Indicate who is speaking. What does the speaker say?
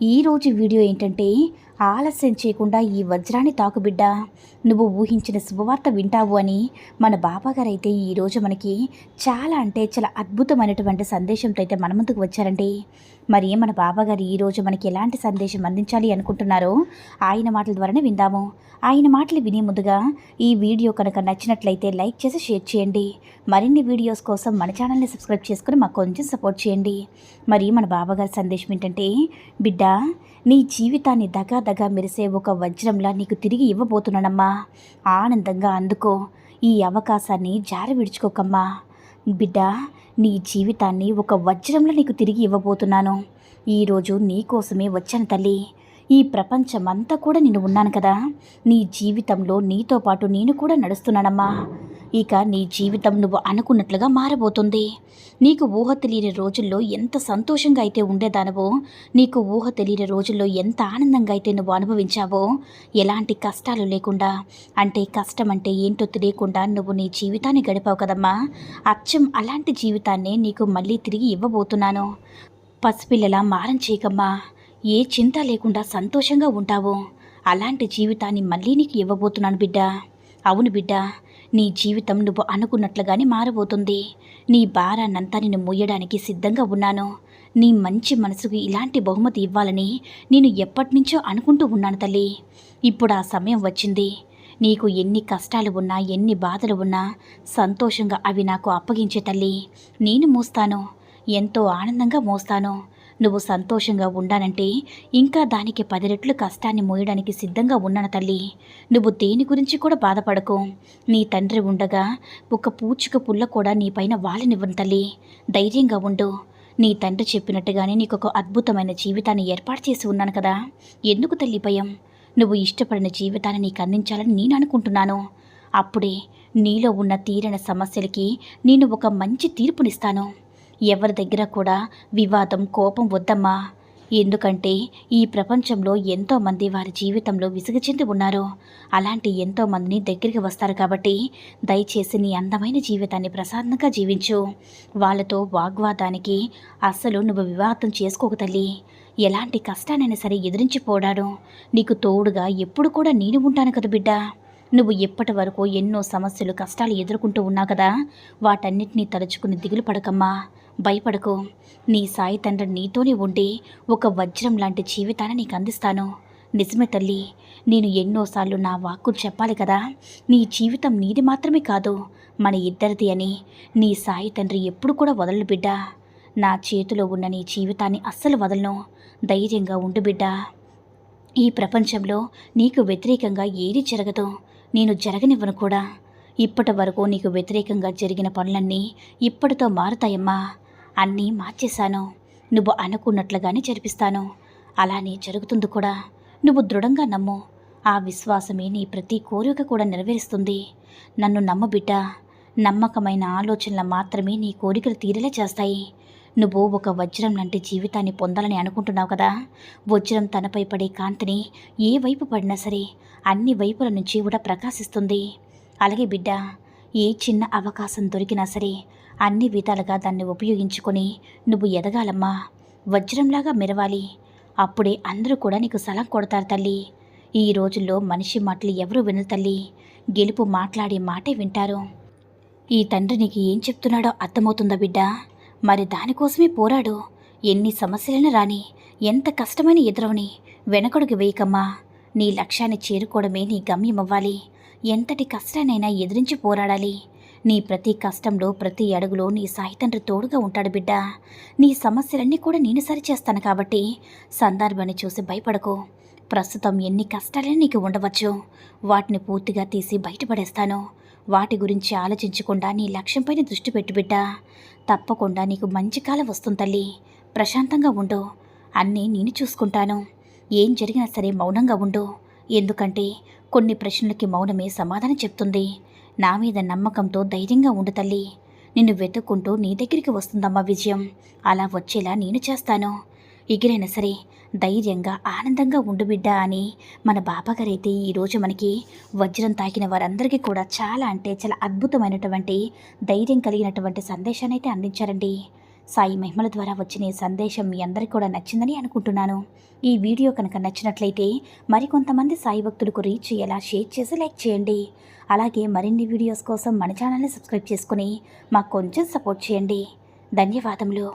Speaker 1: ఈరోజు వీడియో ఏంటంటే ఆలస్యం చేయకుండా ఈ వజ్రాన్ని తాకు బిడ్డ. నువ్వు ఊహించిన శుభవార్త వింటావు అని మన బాబాగారైతే ఈరోజు మనకి చాలా అంటే చాలా అద్భుతమైనటువంటి సందేశంతో అయితే మన ముందుకు వచ్చారండి. మరి మన బాబాగారు ఈరోజు మనకి ఎలాంటి సందేశం అందించాలి అనుకుంటున్నారో ఆయన మాటల ద్వారానే విందాము. ఆయన మాటలు వినే ముందుగా ఈ వీడియో కనుక నచ్చినట్లయితే లైక్ చేసి షేర్ చేయండి. మరిన్ని వీడియోస్ కోసం మన ఛానల్ని సబ్స్క్రైబ్ చేసుకుని మాకు కొంచెం సపోర్ట్ చేయండి. మరి మన బాబాగారి సందేశం ఏంటంటే బిడ్డ నీ జీవితాన్ని దగా దగా మెరిసే ఒక వజ్రంలా నీకు తిరిగి ఇవ్వబోతున్నానమ్మా. ఆనందంగా అందుకో ఈ అవకాశాన్ని జార విడుచుకోకమ్మా. బిడ్డ నీ జీవితాన్ని ఒక వజ్రంలో నీకు తిరిగి ఇవ్వబోతున్నాను. ఈరోజు నీ కోసమే వచ్చాను తల్లి. ఈ ప్రపంచమంతా కూడా నేను ఉన్నాను కదా. నీ జీవితంలో నీతో పాటు నేను కూడా నడుస్తున్నానమ్మా. ఇక నీ జీవితం నువ్వు అనుకున్నట్లుగా మారబోతుంది. నీకు ఊహ తెలియని రోజుల్లో ఎంత సంతోషంగా అయితే ఉండేదానవో నీకు ఊహ తెలియని రోజుల్లో ఎంత ఆనందంగా అయితే నువ్వు అనుభవించావో ఎలాంటి కష్టాలు లేకుండా అంటే కష్టం అంటే ఏంటో తెలియకుండా నువ్వు నీ జీవితాన్ని గడిపావు కదమ్మా. అచ్చం అలాంటి జీవితాన్నే నీకు మళ్ళీ తిరిగి ఇవ్వబోతున్నాను. పసిపిల్లలా మారం చేయకమ్మా. ఏ చింత లేకుండా సంతోషంగా ఉంటావో. అలాంటి జీవితాన్ని మళ్ళీ నీకు ఇవ్వబోతున్నాను బిడ్డ. అవును బిడ్డ నీ జీవితం నువ్వు అనుకున్నట్లుగానే మారబోతుంది. నీ భారాన్నంతా నేను మోయడానికి సిద్ధంగా ఉన్నాను. నీ మంచి మనసుకు ఇలాంటి బహుమతి ఇవ్వాలని నేను ఎప్పటి నుంచో అనుకుంటూ ఉన్నాను తల్లి. ఇప్పుడు ఆ సమయం వచ్చింది. నీకు ఎన్ని కష్టాలు ఉన్నా ఎన్ని బాధలు ఉన్నా సంతోషంగా అవి నాకు అప్పగించే తల్లి. నేను మోస్తాను. ఎంతో ఆనందంగా మోస్తాను. నువ్వు సంతోషంగా ఉండానంటే ఇంకా దానికి పది రెట్లు కష్టాన్ని మోయడానికి సిద్ధంగా ఉన్నాను తల్లి. నువ్వు దేని గురించి కూడా బాధపడకు. నీ తండ్రి ఉండగా ఒక పూచిక పుల్ల కూడా నీ పైన వాళ్ళనివ్వను తల్లి. ధైర్యంగా ఉండు. నీ తండ్రి చెప్పినట్టుగానే నీకు ఒక అద్భుతమైన జీవితాన్ని ఏర్పాటు చేసి ఉన్నాను కదా. ఎందుకు తల్లి భయం? నువ్వు ఇష్టపడిన జీవితాన్ని నీకు అందించాలని నేను అనుకుంటున్నాను. అప్పుడే నీలో ఉన్న తీరని సమస్యలకి నేను ఒక మంచి తీర్పునిస్తాను. ఎవరి దగ్గర కూడా వివాదం కోపం వద్దమ్మా. ఎందుకంటే ఈ ప్రపంచంలో ఎంతోమంది వారి జీవితంలో విసుగు చెంది ఉన్నారు. అలాంటి ఎంతోమందిని దగ్గరికి వస్తారు కాబట్టి దయచేసి నీ అందమైన జీవితాన్ని ప్రశాంతంగా జీవించు. వాళ్ళతో వాగ్వాదానికి అస్సలు నువ్వు వివాదం చేసుకోకు తల్లి. ఎలాంటి కష్టానైనా సరే ఎదిరించిపోడాడు. నీకు తోడుగా ఎప్పుడు కూడా నేను ఉంటాను కదా బిడ్డ. నువ్వు ఎప్పటి వరకు ఎన్నో సమస్యలు కష్టాలు ఎదుర్కొంటూ ఉన్నావు కదా. వాటన్నిటినీ తలుచుకుని దిగులు పడకమ్మా. భయపడకు. నీ సాయి తండ్రి నీతోనే ఉండి ఒక వజ్రం లాంటి జీవితాన్ని నీకు అందిస్తాను. నిజమే తల్లి నేను ఎన్నోసార్లు నా వాక్కు చెప్పాలి కదా. నీ జీవితం నీది మాత్రమే కాదు మన ఇద్దరిది అని. నీ సాయి తండ్రి ఎప్పుడు కూడా వదలడు బిడ్డ. నా చేతిలో ఉన్న నీ జీవితాన్ని అస్సలు వదలను. ధైర్యంగా ఉండు బిడ్డ. ఈ ప్రపంచంలో నీకు వ్యతిరేకంగా ఏది జరగదు. నేను జరగనివ్వను కూడా. ఇప్పటి వరకు నీకు వ్యతిరేకంగా జరిగిన పనులన్నీ ఇప్పటితో మారుతాయమ్మా. అన్నీ మార్చేశాను. నువ్వు అనుకున్నట్లుగానే జరిపిస్తాను. అలానే జరుగుతుంది కూడా. నువ్వు దృఢంగా నమ్ము. ఆ విశ్వాసమే నీ ప్రతి కోరిక కూడా నెరవేరుస్తుంది. నన్ను నమ్మబిడ్డ నమ్మకమైన ఆలోచనలు మాత్రమే నీ కోరికలు తీరేలా చేస్తాయి. నువ్వు ఒక వజ్రం లాంటి జీవితాన్ని పొందాలని అనుకుంటున్నావు కదా. వజ్రం తనపై పడే కాంతిని ఏ వైపు పడినా సరే అన్ని వైపుల నుంచి కూడా ప్రకాశిస్తుంది. అలాగే బిడ్డ ఏ చిన్న అవకాశం దొరికినా సరే అన్ని విధాలుగా దాన్ని ఉపయోగించుకొని నువ్వు ఎదగాలమ్మా. వజ్రంలాగా మెరవాలి. అప్పుడే అందరూ కూడా నీకు సలం కొడతారు తల్లి. ఈ రోజుల్లో మనిషి మాటలు ఎవరు వినరు తల్లి. గెలుపు మాట్లాడే మాటే వింటారు. ఈ తండ్రి నీకు ఏం చెప్తున్నాడో అర్థమవుతుందా బిడ్డ? మరి దానికోసమే పోరాడు. ఎన్ని సమస్యలైనా రాని ఎంత కష్టమైన ఎదురవని వెనకడుగు వేయకమ్మా. నీ లక్ష్యాన్ని చేరుకోవడమే నీ గమ్యం అవ్వాలి ఎంతటి కష్టానైనా ఎదిరించి పోరాడాలి. నీ ప్రతి కష్టంలో ప్రతి అడుగులో నీ సాయి తండ్రి తోడుగా ఉంటాడు బిడ్డ. నీ సమస్యలన్నీ కూడా నేను సరిచేస్తాను కాబట్టి సందర్భాన్ని చూసి భయపడకు. ప్రస్తుతం ఎన్ని కష్టాలే నీకు ఉండవచ్చు. వాటిని పూర్తిగా తీసి బయటపడేస్తాను. వాటి గురించి ఆలోచించకుండా నీ లక్ష్యంపైన దృష్టి పెట్టు బిడ్డ. తప్పకుండా నీకు మంచి కాలం వస్తుంది తల్లి. ప్రశాంతంగా ఉండు. అన్నీ నేను చూసుకుంటాను. ఏం జరిగినా సరే మౌనంగా ఉండు. ఎందుకంటే కొన్ని ప్రశ్నలకి మౌనమే సమాధానం చెప్తుంది. నా మీద నమ్మకంతో ధైర్యంగా ఉండు తల్లి. నిన్ను వెతుక్కుంటూ నీ దగ్గరికి వస్తుందమ్మా విజయం. అలా వచ్చేలా నేను చేస్తాను. ఎగిరైనా సరే ధైర్యంగా ఆనందంగా ఉండు బిడ్డ అని మన బాబాగారైతే ఈరోజు మనకి వజ్రం తాకిన వారందరికీ కూడా చాలా అంటే చాలా అద్భుతమైనటువంటి ధైర్యం కలిగినటువంటి సందేశాన్ని అయితే అందించారండి. సాయి మహిమల ద్వారా వచ్చిన ఈ సందేశం మీ అందరికీ కూడా నచ్చిందని అనుకుంటున్నాను. ఈ వీడియో కనుక నచ్చినట్లయితే మరికొంతమంది సాయి భక్తులకు రీచ్ అయ్యేలా షేర్ చేసి లైక్ చేయండి. అలాగే మరిన్ని వీడియోస్ కోసం మన ఛానల్ని సబ్స్క్రైబ్ చేసుకుని మాకు కొంచెం సపోర్ట్ చేయండి. ధన్యవాదములు.